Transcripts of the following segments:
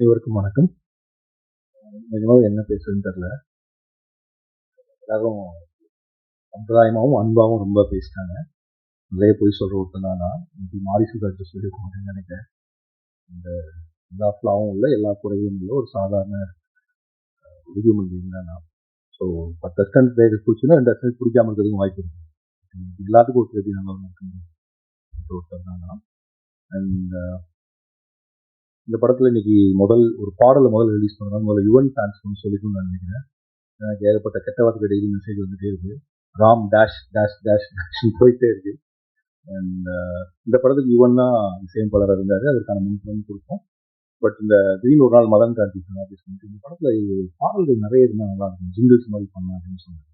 அனைவருக்கும் வணக்கம். நிஜமாக என்ன பேசுறதுன்னு தெரில எல்லாரும் சம்பிரதாயமாகவும் அன்பாகவும் ரொம்ப பேசிட்டாங்க. நிறைய போய் சொல்கிற ஒருத்தன் தான் நான். இன்னைக்கு மாரி சுதாஜ் சொல்லியிருக்கோம் நினைக்கிறேன். இந்த எல்லா ஃப்ளாவும் இல்லை எல்லா குறையும் இல்லை. ஒரு சாதாரண உறுதிமொழி தான் நான். ஸோ பத்து அஸ்டன்ட் பிளேயர் பிடிச்சுன்னா ரெண்டு அஸ்டன்ட் பிடிக்காம இருக்கிறதுக்கும் வாய்ப்பு இருக்குது எல்லாத்துக்கும் ஒரு கேள்வி நல்லா இருக்கு ஒருத்தர் தான் நான். அண்ட் இந்த படத்தில் இன்னைக்கு முதல் ஒரு பாடலை முதல்ல ரிலீஸ் பண்ணுறாங்க முதல்ல யுவன் ஃபேன்ஸ் ஒன்று சொல்லிக்கணும்னு நான் நினைக்கிறேன். எனக்கு ஏகப்பட்ட கெட்ட வார்த்தை டெய்லி மெசேஜ் வந்துட்டே இருக்கு. Ram dash dash dash dash போயிட்டே இருக்கு. அண்ட் uh, இந்த படத்துக்கு யுவன் தான் இசையமைப்பாளராக இருந்தார். அதற்கான முன்பணம் கொடுப்போம். பட் இந்த திடீர்னு ஒரு நாள் மதன் கார்த்தி ஆஃபீஸ் இந்த படத்தில் பாடல்கள் நிறைய இருந்தால் நல்லா இருக்கும். ஜிங்கிள்ஸ் மாதிரி பண்ணலாம் அப்படின்னு சொன்னாங்க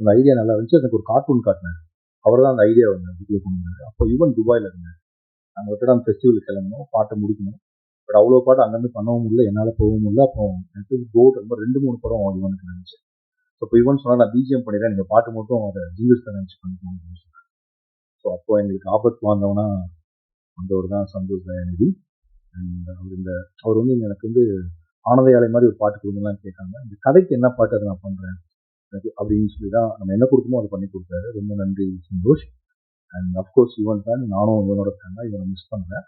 அந்த ஐடியா நல்லா இருந்துச்சு. எனக்கு ஒரு கார்ட்டூன் காட்டினார். அவர் தான் அந்த ஐடியா வந்து வீடியோ கொண்டு வந்தார். அப்போ யுவன் துபாயில் இருந்தார். நாங்கள் விட்டு ஃபெஸ்டிவலுக்கு கிளம்பணும் பாட்டை முடிக்கணும். பட் அவ்வளோ பாட்டு அங்கேருந்து பண்ணவும் முடியல என்னால் போகவும் முடியல. அப்போ எனக்கு கோட் ரொம்ப ரெண்டு மூணு படம் இவனுக்கு இருந்துச்சு. ஸோ இப்போ இவன் சொன்னால் நான் பிஜிஎம் பண்ணிடுறேன். நீங்கள் பாட்டு மட்டும் அதை ஜிங்கிள்ஸ் தான் நினச்சி பண்ணிக்கணும் அப்படின்னு சொன்னார். ஸோ அப்போ எங்களுக்கு ஆபத்து வாங்கினவனா வந்தவர் தான் சந்தோஷ் தயாநிதி. அண்ட் அவர் இந்த அவர் வந்து எனக்கு வந்து ஆனதையாலை மாதிரி ஒரு பாட்டு கொடுங்கலாம் கேட்காங்க இந்த கதைக்கு என்ன பாட்டு அதை நான் பண்ணுறேன் அப்படின்னு சொல்லி தான் நம்ம என்ன கொடுக்குமோ அதை பண்ணி கொடுத்தாரு. ரொம்ப நன்றி Santosh. And of course Yuvan fan நானும் இவனோட ஃபேன் தான். இவனை மிஸ் பண்ணுறேன்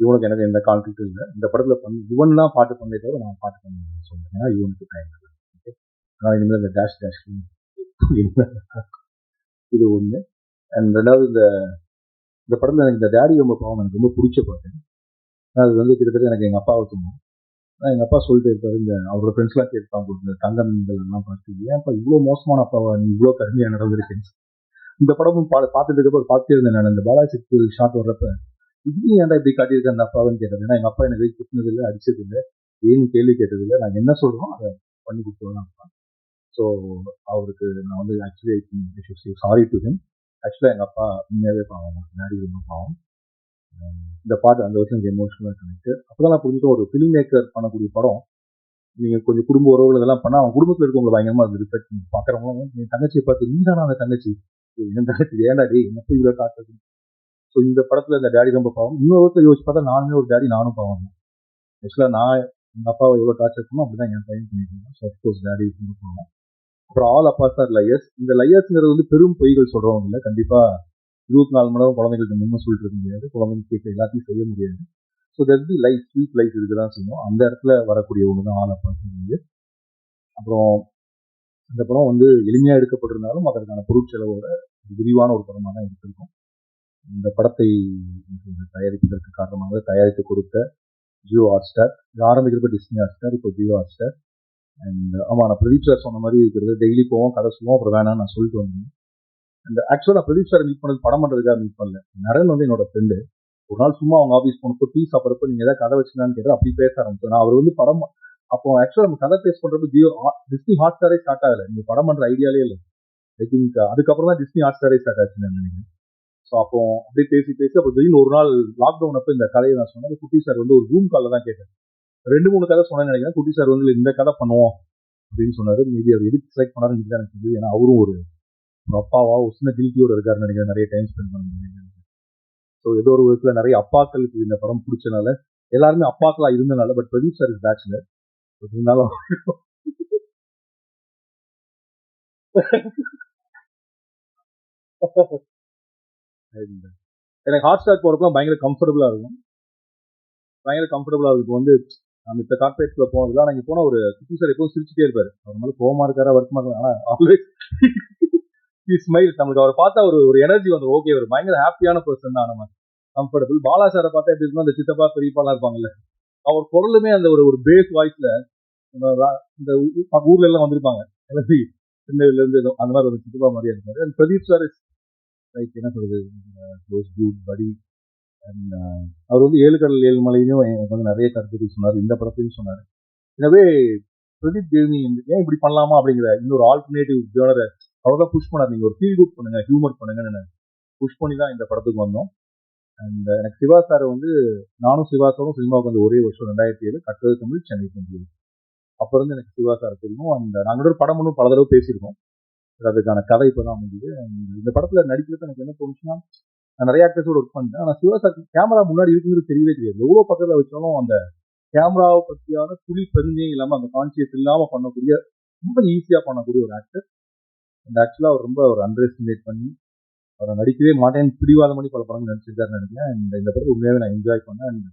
இவனுக்கு எனக்கு எந்த கான்ஃபிளிக்டும் இல்லை. இந்த படத்தில் பண்ணி இவன் தான் பாட்டு பண்ணே தவிர நான் பாட்டு பண்ண சொல்றேன். ஏன்னா இவனுக்கு டைம் இல்லை. ஓகே நான் இனிமேல் இந்த டேஷ் டேஷ் இது ஒன்று அண்ட் ரெண்டாவது இந்த இந்த படத்தில் எனக்கு இந்த டேடி ரொம்ப பாவம். எனக்கு ரொம்ப பிடிச்ச பாட்டு. அது வந்து கிட்டத்தட்ட எனக்கு எங்கள் அப்பாவை தோணும் எங்கள் அப்பா சொல்லிட்டு இருப்பார். இந்த அவரோட ஃப்ரெண்ட்ஸ்லாம் கேட்டுப்பாங்க கொடுத்து தங்கங்கள் எல்லாம் பார்த்து ஏன்ப்பா இவ்வளோ மோசமான அப்பாவா? நீ இவ்வளோ கருமையாக நடந்திருக்கேன் இந்த படமும் பா பார்த்துட்டு இருக்கப்போ பார்த்துட்டு இருந்தேன் நான். இந்த பாலாஜி ஷாட் வர்றப்ப இது ஏன்டா இப்படி காட்டியிருக்க? அந்த அப்பாவுன்னு கேட்டது ஏன்னா எங்கள் அப்பா எனக்கு திட்டினது இல்லை அடிச்சது இல்லை ஏன்னு கேள்வி கேட்டது இல்லை நாங்கள் என்ன சொல்கிறோம் அதை பண்ணி கொடுத்துருவோம் அப்பா. ஸோ அவருக்கு நான் வந்து ஆக்சுவலி சாரி டு ஹிம் ஆக்சுவலாக எங்கள் அப்பா உண்மையாகவே பாவம். முன்னாடி ரொம்ப பாவம். Um, இந்த பாட்டு அந்த வருஷம் எனக்கு எமோஷனலாக கனெக்ட் அப்போ தான் நான் புரிஞ்சுட்டு ஒரு ஃபிலிம் மேக்கர் பண்ணக்கூடிய படம் நீங்கள் கொஞ்சம் குடும்ப உறவுகள் இதெல்லாம் பண்ணால் அவன் குடும்பத்தில் இருக்கவங்க பயங்கரமாக அது ரிஃபெக்ட் பார்க்குறவங்களும் என் தங்கச்சியை பார்த்து நீ தானே அந்த தங்கச்சி? என் தங்கச்சி ஏன்டா டே என்ன இவ்வளோ காட்டுறது? ஸோ இந்த படத்தில் இந்த டேடி ரொம்ப பாவம். இன்னொருத்தர் யோசிச்சு பார்த்தா நானுமே ஒரு டேடி நானும் பாவம். ஆக்சுவலாக நான் எங்கள் அப்பாவை எவ்வளோ டார்ச்சர் பண்ணோம் அப்படி தான் என் பையன் பண்ணியிருக்கேன் ஸோ அஃப்கோர்ஸ் டேடி ரொம்ப பாவம். அப்புறம் ஆல் அப்பா சார் லையர்ஸ் இந்த லையர்ஸ்ங்கிறது வந்து பெரும் பொய்கள் சொல்கிறவங்க இல்லை கண்டிப்பாக இருபத்தி நாலு மணி நேரம் குழந்தைங்களுக்கு முன்ன சொல்லிட்டு இருக்க முடியாது குழந்தைங்க கேட்க எல்லாத்தையும் செய்ய முடியாது. So that be life sweet life இதுக்கு தான் செய்யும் அந்த இடத்துல வரக்கூடிய ஒன்று தான் ஆல் அப்பா சார் அப்புறம் இந்த படம் வந்து எளிமையாக எடுக்கப்பட்டிருந்தாலும் அதற்கான பொருட்செலவோட விரிவான ஒரு படமாக தான் எடுத்திருக்கோம். இந்த படத்தை தயாரிப்பதற்கு காரணமாக தயாரித்து கொடுத்த ஜியோ ஹாட் ஸ்டார் இது ஆரம்பிக்கிறப்ப டிஸ்னி ஹாட் ஸ்டார் இப்போ ஜியோ ஹாட் ஸ்டார் அண்ட் ஆமாம் நான் பிரதீப் சார் சொன்ன மாதிரி இருக்கிறது. டெய்லி போவோம் கதை சொல்லுவோம் அப்புறம் வேணாம் நான் சொல்லிட்டு வந்தேன். அந்த ஆக்சுவலாக பிரதீப் சார் மீட் பண்ணது படம் பண்ணுறதுக்காக மீட் பண்ணல. நரன் வந்து என்னோட ஃப்ரெண்டு ஒரு நாள் சும்மா அவங்க ஆஃபீஸ் போனப்போ டீ சாப்பிட்றப்ப நீங்கள் ஏதாவது கதை வச்சுனான்னு கேட்டால் அப்படி பேச ஆரம்பிச்சோம் நான் அவர் வந்து படம் அப்போ ஆக்சுவலாக நம்ம கதை பேஸ் பண்ணுறப்ப ஜியோ டிஸ்னி ஹாட் ஸ்டாரே ஸ்டார்ட் ஆகலை. நீங்கள் படம் பண்ணுற ஐடியாலே இல்லை. ஐ திங்க் அதுக்கப்புறம் தான் டிஸ்னி ஹாட் ஸ்டாரே ஸ்டார்ட் ஆச்சுன்னு நினைக்கிறேன். ஸோ அப்போ அப்படியே பேசி பேசி அப்போ திடீர்னு ஒரு நாள் லாக்டவுன் அப்போ இந்த கதையை நான் சொன்னேன். குட்டி சார் வந்து ஒரு ரூம் காலில் தான் கேட்டேன் ரெண்டு மூணு கதை சொன்னேன்னு நினைக்கிறேன். குட்டி சார் வந்து இந்த கதை பண்ணுவோம் அப்படின்னு சொன்னார். மேபி அவர் எதுக்கு செலக்ட் பண்ணாருன்னு எனக்கு தெரியுது. ஏன்னா அவரும் ஒரு அப்பாவா ஒரு சின்ன கில்ட்டியோட இருக்காருன்னு நினைக்கிறேன். நிறைய டைம் ஸ்பெண்ட் பண்ண ஸோ ஏதோ ஒரு விதத்தில் நிறைய அப்பாக்களுக்கு இந்த படம் பிடிச்சனால எல்லாருமே அப்பாக்களா இருந்தனால but Pradeep sir is bachelor இருந்தாலும் எனக்கு ஹாட் ஸ்டார் போகிறப்பலாம் பயங்கர கம்ஃபர்டபுளாக இருக்கும். பயங்கர கம்ஃபர்டபுளாக இருக்கும். இப்போ வந்து நம்ம இப்போ கார்பரேட்ல போனது தான் அங்கே போனால் ஒரு குட்டி சார் எப்பவும் சிரிச்சுட்டே இருப்பாரு. அவர் மேலே கோமா இருக்காரா வருத்தமா இருக்காரு? ஆனால் ஆல்வேஸ் ஸ்மைல் நம்மளுக்கு அவரை பார்த்தா ஒரு ஒரு எனர்ஜி வந்து ஓகே ஒரு பயங்கர ஹாப்பியான பர்சன் தான் நம்ம. கம்ஃபர்டபுள் பாலா சாரை பார்த்தா எப்படி இருக்கும் அந்த சித்தப்பா பெரியப்பாலாம் இருப்பாங்கல்ல. அவர் குரலுமே அந்த ஒரு ஒரு பேஸ் வாய்ஸ்ல இந்த ஊர்ல எல்லாம் வந்திருப்பாங்க. எல்லாத்தையும் திருநெல்வேலியில இருந்து அந்த மாதிரி ஒரு சித்தப்பா மாதிரியா இருப்பாரு. And Pradeep sir is like என்ன சொல்றது? க்ளோஸ் குட் படி அண்ட் அவர் வந்து ஏழு கடல் ஏழு மலையிலும் எனக்கு வந்து நிறைய கருத்துக்கள் சொன்னார் இந்த படத்தையும் சொன்னார். எனவே பிரதீப் தேவ்னி ஏன் இப்படி பண்ணலாமா அப்படிங்கிற இன்னொரு ஆல்டர்னேட்டிவ் ஜேனரை அவர் தான் புஷ் பண்ணார். நீங்கள் ஒரு ஃபீல் குட் பண்ணுங்க ஹியூமர் பண்ணுங்கன்னு புஷ் பண்ணி தான் இந்த படத்துக்கு வந்தோம். அண்ட் uh, எனக்கு சிவா சார் வந்து நானும் சிவா சாரும் சினிமாவுக்கு வந்து ஒரே வருஷம் ரெண்டாயிரத்தி ஏழு கட்டது தமிழ் சென்னை தம்பி அப்போ இருந்து எனக்கு சிவா சார் தெரியும். அண்ட் நாங்கள் ஒரு படம் ஒன்றும் பல தடவை பேசியிருக்கோம். அதுக்கான கதை இப்போ தான் முடியுது. இந்த படத்தில் நடிக்கிறது எனக்கு என்ன தோணுச்சுன்னா நான் நிறைய ஆக்டர்ஸோட ஒர்க் பண்ணிட்டேன். ஆனால் சிவா கேமரா முன்னாடி இருக்குங்கிறது தெரியவே தெரியாது. எவ்வளோ பக்கத்தில் வச்சாலும் அந்த கேமராவை பற்றியான துளி பெருமையே இல்லாமல் அந்த கான்சியஸ் இல்லாமல் பண்ணக்கூடிய ரொம்ப ஈஸியாக பண்ணக்கூடிய ஒரு ஆக்டர் அந்த ஆக்சுவலாக அவர் ரொம்ப ஒரு அண்டர் எஸ்டிமேட் பண்ணி அவரை நடிக்கவே மாட்டேன்னு பிடிவாத பண்ணி பல படங்கள் நடிச்சிருக்காருன்னு நினைக்கிறேன். இந்த படத்தை உண்மையாகவே நான் என்ஜாய் பண்ணேன். அண்ட்